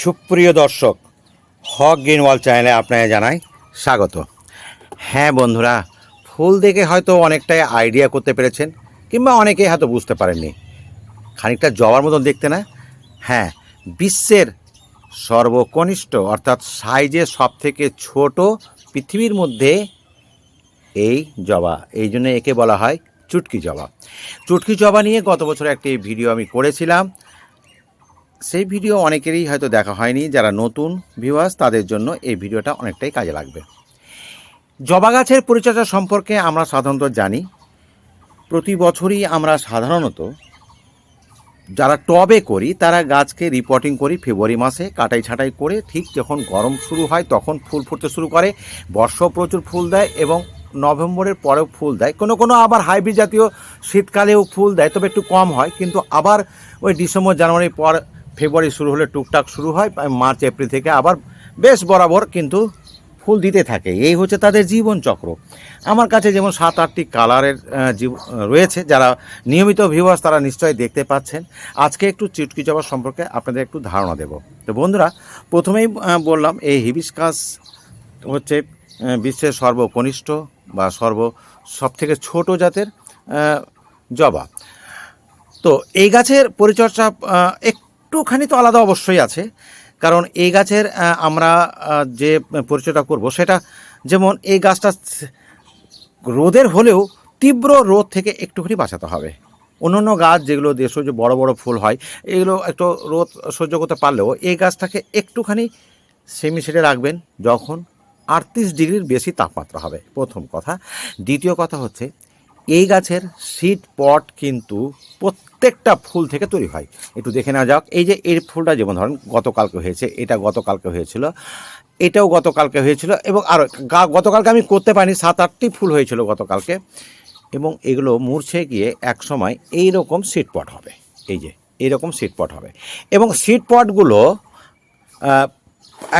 সুপ্রিয় দর্শক, হক গ্রিনওয়াল চ্যানেলে আপনাকে জানাই স্বাগত। হ্যাঁ বন্ধুরা, ফুল দেখে হয়তো অনেকটাই আইডিয়া করতে পেরেছেন, কিংবা অনেকেই হয়তো বুঝতে পারেননি। খানিকটা জবার মতন দেখতে না? হ্যাঁ বিশ্বের সর্বকনিষ্ঠ, অর্থাৎ সাইজে সব থেকে ছোট পৃথিবীর মধ্যে এই জবা, এই জন্য একে বলা হয় চুটকি জবা। চুটকি জবা নিয়ে গত বছর একটি ভিডিও আমি করেছিলাম। সেই ভিডিও অনেকেরই হয়তো দেখা হয়নি। যারা নতুন ভিউয়ার্স তাদের জন্য এই ভিডিওটা অনেকটাই কাজে লাগবে। জবা গাছের পরিচর্যা সম্পর্কে আমরা সাধারণত জানি। প্রতি বছরই আমরা সাধারণত যারা টবে করি, তারা গাছকে রিপোর্টিং করি ফেব্রুয়ারি মাসে, কাটাই ছাটাই করে ঠিক যখন গরম শুরু হয় তখন ফুল ফুটতে শুরু করে, বর্ষাও প্রচুর ফুল দেয় এবং নভেম্বরের পরেও ফুল দেয়। কোনো কোনো আবার হাইব্রিড জাতীয় শীতকালেও ফুল দেয়, তবে একটু কম হয়। কিন্তু আবার ওই ডিসেম্বর, জানুয়ারির পর ফেব্রুয়ারি শুরু হলে টুকটাক শুরু হয় মার্চ এপ্রিল থেকে আবার বেশ বরাবর কিন্তু ফুল দিতে থাকে। এই হচ্ছে তাদের জীবন চক্র আমার কাছে যেমন সাত আটটি কালারের জীব- রয়েছে যারা নিয়মিত ভিউয়ার্স তারা নিশ্চয়ই দেখতে পাচ্ছেন। আজকে একটু চিটকি জবা সম্পর্কে আপনাদের একটু ধারণা দেব। তো বন্ধুরা প্রথমেই বললাম এই হিবিস্কাস হচ্ছে বিশ্বের সর্বকনিষ্ঠ বা সর্ব সব থেকে ছোট জাতের জবা। তো এই গাছের পরিচর্যা আহ, একটুখানি তো আলাদা অবশ্যই আছে। কারণ এই গাছের আমরা যে পরিচর্যা করব সেটা যেমন এই গাছটা রোদের হলেও তীব্র রোদ থেকে একটুখানি বাঁচাতে হবে। অন্যান্য গাছ যেগুলো দেশজ বড় বড় ফুল হয়, এগুলো একটু রোদ সহ্য করতে পারলেও এই গাছটাকে একটুখানি সেমি সেটে রাখবেন যখন আটত্রিশ ডিগ্রির বেশি তাপমাত্রা হবে। প্রথম কথা। দ্বিতীয় কথা হচ্ছে এই গাছের সিড পট কিন্তু প্রত্যেকটা ফুল থেকে তৈরি হয়। একটু দেখে নেওয়া যাক। এই যে এর ফুলটা যেমন ধরেন গতকালকে হয়েছে, এটা গতকালকে হয়েছিল, এটাও গতকালকে হয়েছিল এবং আরও গতকালকে আমি করতে পারিনি সাত আটটি ফুল হয়েছিল গতকালকে এবং এগুলো মূর্ছে গিয়ে এক সময় এই রকম সিট পট হবে। এই যে এইরকম সিট পট হবে এবং সিট পটগুলো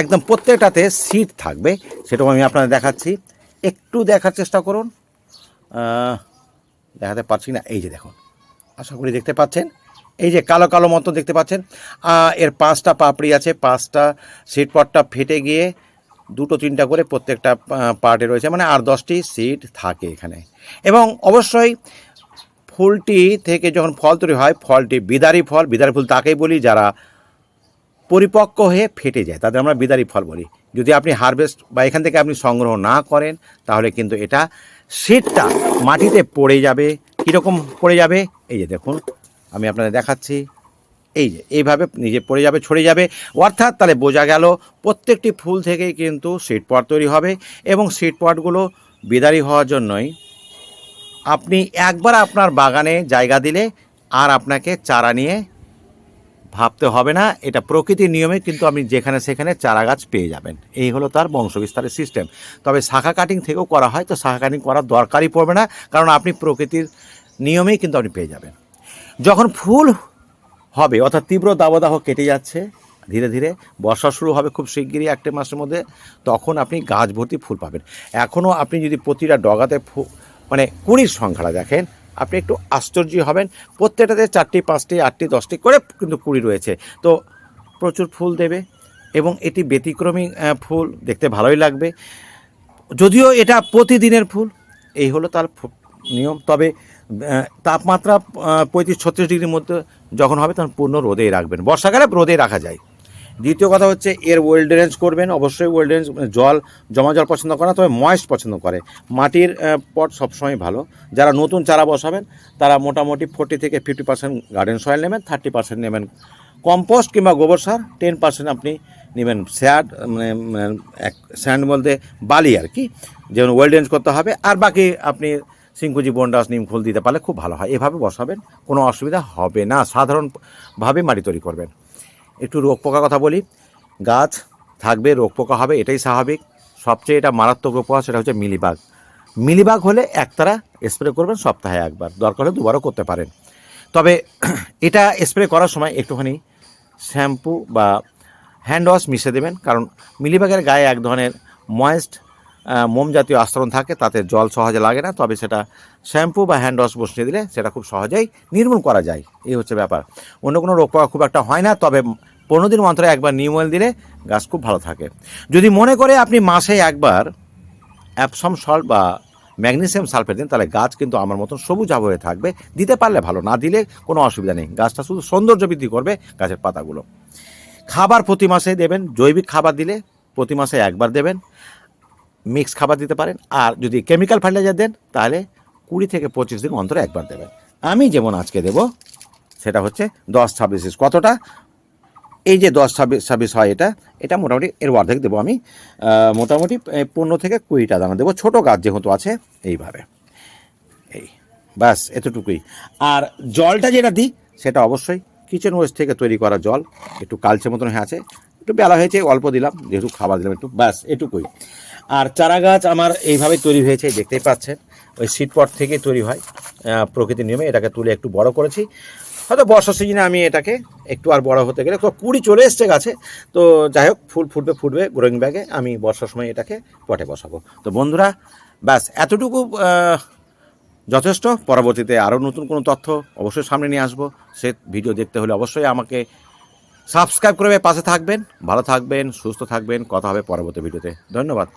একদম প্রত্যেকটাতে সিট থাকবে সেটাও আমি আপনাদের দেখাচ্ছি। একটু দেখার চেষ্টা করুন। দেখাতে পারছি না। এই যে দেখুন, আশা করি দেখতে পাচ্ছেন। এই যে কালো কালো মতো দেখতে পাচ্ছেন। এর পাঁচটা পাপড়ি আছে, পাঁচটা সিট পটটা ফেটে গিয়ে দুটো, তিনটা করে প্রত্যেকটা পার্টে রয়েছে। মানে আর দশটি সিট থাকে এখানে। এবং অবশ্যই ফুলটি থেকে যখন ফল তৈরি হয়, ফলটি বিদারি ফল। বিদারি ফুল তাকেই বলি, যারা পরিপক্ক হয়ে ফেটে যায়, তাদের আমরা বিদারি ফল বলি। যদি আপনি হারভেস্ট বা এখান থেকে আপনি সংগ্রহ না করেন, তাহলে কিন্তু এটা সিটটা মাটিতে পড়ে যাবে। কীরকম পড়ে যাবে? এই যে দেখুন, আমি আপনাদের দেখাচ্ছি। এই যে, এইভাবে নিজে পড়ে যাবে, ছড়ে যাবে। অর্থাৎ তাহলে বোঝা গেল, প্রত্যেকটি ফুল থেকেই কিন্তু সিট পট তৈরি হবে এবং সিট পটগুলো বিদারি হওয়ার জন্যই আপনি একবার আপনার বাগানে জায়গা দিলে আর আপনাকে চারা নিয়ে ভাবতে হবে না, এটা প্রকৃতির নিয়মে, কিন্তু আপনি যেখানে সেখানে চারা গাছ পেয়ে যাবেন। এই হলো তার বংশবিস্তারের সিস্টেম তবে শাখা কাটিং থেকেও করা হয়, তো শাখা কাটিং করার দরকারই পড়বে না, কারণ আপনি প্রকৃতির নিয়মেই কিন্তু আপনি পেয়ে যাবেন। যখন ফুল হবে, অর্থাৎ তীব্র দাবদাহ কেটে যাচ্ছে, ধীরে ধীরে বর্ষা শুরু হবে খুব শিগগিরই একটা মাসের মধ্যে, তখন আপনি গাছ ভর্তি ফুল পাবেন। এখনও আপনি যদি প্রতিটা ডগাতে মানে কুড়ির সংখ্যাটা দেখেন আপনি একটু আশ্চর্য হবেন। প্রত্যেকটাতে চারটি, পাঁচটি, আটটি, দশটি করে কিন্তু কুড়ি রয়েছে। তো প্রচুর ফুল দেবে এবং এটি ব্যতিক্রমী ফুল, দেখতে ভালোই লাগবে। যদিও এটা প্রতিদিনের ফুল, এই হলো তার নিয়ম। তবে তাপমাত্রা পঁয়ত্রিশ, ছত্রিশ ডিগ্রির মধ্যে যখন হবে তখন পূর্ণ রোদেই রাখবেন। বর্ষাকালে রোদে রাখা যায়। দ্বিতীয় কথা হচ্ছে এর ওয়েল ড্রেঞ্জ করবেন, অবশ্যই ওয়েল ড্রেঞ্জ জল, জমা জল পছন্দ করে না, তবে ময়েস্ট পছন্দ করে। মাটির পট সবসময় ভালো। যারা নতুন চারা বসাবেন, তারা মোটামুটি ফোর্টি থেকে ফিফটি পার্সেন্ট গার্ডেন সয়েল নেবেন থার্টি পার্সেন্ট নেবেন কম্পোস্ট কিংবা গোবর সার টেন পার্সেন্ট আপনি নেবেন স্যাড মানে মানে এক স্যান্ড বলতে বালি আর কি, যেমন ওয়েল ড্রেঞ্জ করতে হবে। আর বাকি আপনি সিংকুজি বন্ডাস, নিম ফুল দিতে পারলে খুব ভালো হয়। এভাবে বসাবেন, কোনো অসুবিধা হবে না। সাধারণভাবে মাটি তৈরি করবেন। একটু রোগ পোকার কথা বলি। গাছ থাকবে রোগ পোকা হবে, এটাই স্বাভাবিক। সবচেয়ে এটা মারাত্মক রোগ পোকা সেটা হচ্ছে মিলিবাগ। মিলিবাগ হলে একতারা স্প্রে করবেন সপ্তাহে একবার। দরকার হলে দুবারও করতে পারেন। তবে এটা স্প্রে করার সময় একটুখানি শ্যাম্পু বা হ্যান্ড ওয়াশ মিশে দেবেন। কারণ মিলিবাগের গায়ে এক ধরনের ময়েস্ট মোম জাতীয় আস্তরণ থাকে, তাতে জল সহজে লাগে না। তবে সেটা শ্যাম্পু বা হ্যান্ড ওয়াশ বসিয়ে দিলে সেটা খুব সহজেই নির্মূল করা যায়। এই হচ্ছে ব্যাপার। অন্য কোনো রোগ পোকা খুব একটা হয় না, তবে পনেরো দিন অন্তরে একবার নিম অয়েল দিলে গাছ খুব ভালো থাকে। যদি মনে করে আপনি মাসে একবার অ্যাপসম সল্ট বা ম্যাগনেসিয়াম সালফেট দিন, তাহলে গাছ কিন্তু আমার মতন সবুজ হয়ে থাকবে। দিতে পারলে ভালো, না দিলে কোনো অসুবিধা নেই। গাছটা শুধু সৌন্দর্য বৃদ্ধি করবে গাছের পাতাগুলো। খাবার প্রতি মাসে দেবেন, জৈবিক খাবার দিলে প্রতি মাসে একবার দেবেন মিক্স খাবার দিতে পারেন, আর যদি কেমিক্যাল ফার্টিলাইজার দেন, তাহলে কুড়ি থেকে পঁচিশ দিন অন্তরে একবার দেবেন। আমি যেমন আজকে দেব, সেটা হচ্ছে দশ ছাব্বিশ কতটা? এই যে দশ ছাব্বিশ ছাব্বিশ হয় এটা এটা মোটামুটি এর অর্ধেক দেবো আমি। মোটামুটি পনেরো থেকে কুড়িটা দানা দেবো। ছোটো গাছ যেহেতু আছে, এইভাবে। এই, ব্যাস, এতটুকুই। আর জলটা যেটা দিই, সেটা অবশ্যই কিচেন ওয়েস্ট থেকে তৈরি করা জল। একটু কালচে মতন হয়ে আছে। একটু বেলা হয়েছে, অল্প দিলাম, যেহেতু খাবার দিলাম একটু, ব্যাস, এটুকুই। আর চারা গাছ আমার এইভাবে তৈরি হয়েছে, দেখতেই পাচ্ছেন। ওই সিটপট থেকে তৈরি হয়। প্রকৃতির নিয়মে এটাকে তুলে একটু বড় করেছি। হয়তো বর্ষা সিজনে আমি এটাকে একটু আর বড় হতে গেলে কুড়ি চলে এসছে গাছে। তো যাই হোক, ফুল ফুটবে ফুটবে গ্রোয়িং ব্যাগে আমি বর্ষার সময় এটাকে পটে বসাবো। তো বন্ধুরা, ব্যাস, এতটুকু যথেষ্ট। পরবর্তীতে আরও নতুন কোনো তথ্য অবশ্যই সামনে নিয়ে আসব। সে ভিডিও দেখতে হলে অবশ্যই আমাকে সাবস্ক্রাইব করে পাশে থাকবেন। ভালো থাকবেন, সুস্থ থাকবেন। কথা হবে পরবর্তী ভিডিওতে। ধন্যবাদ।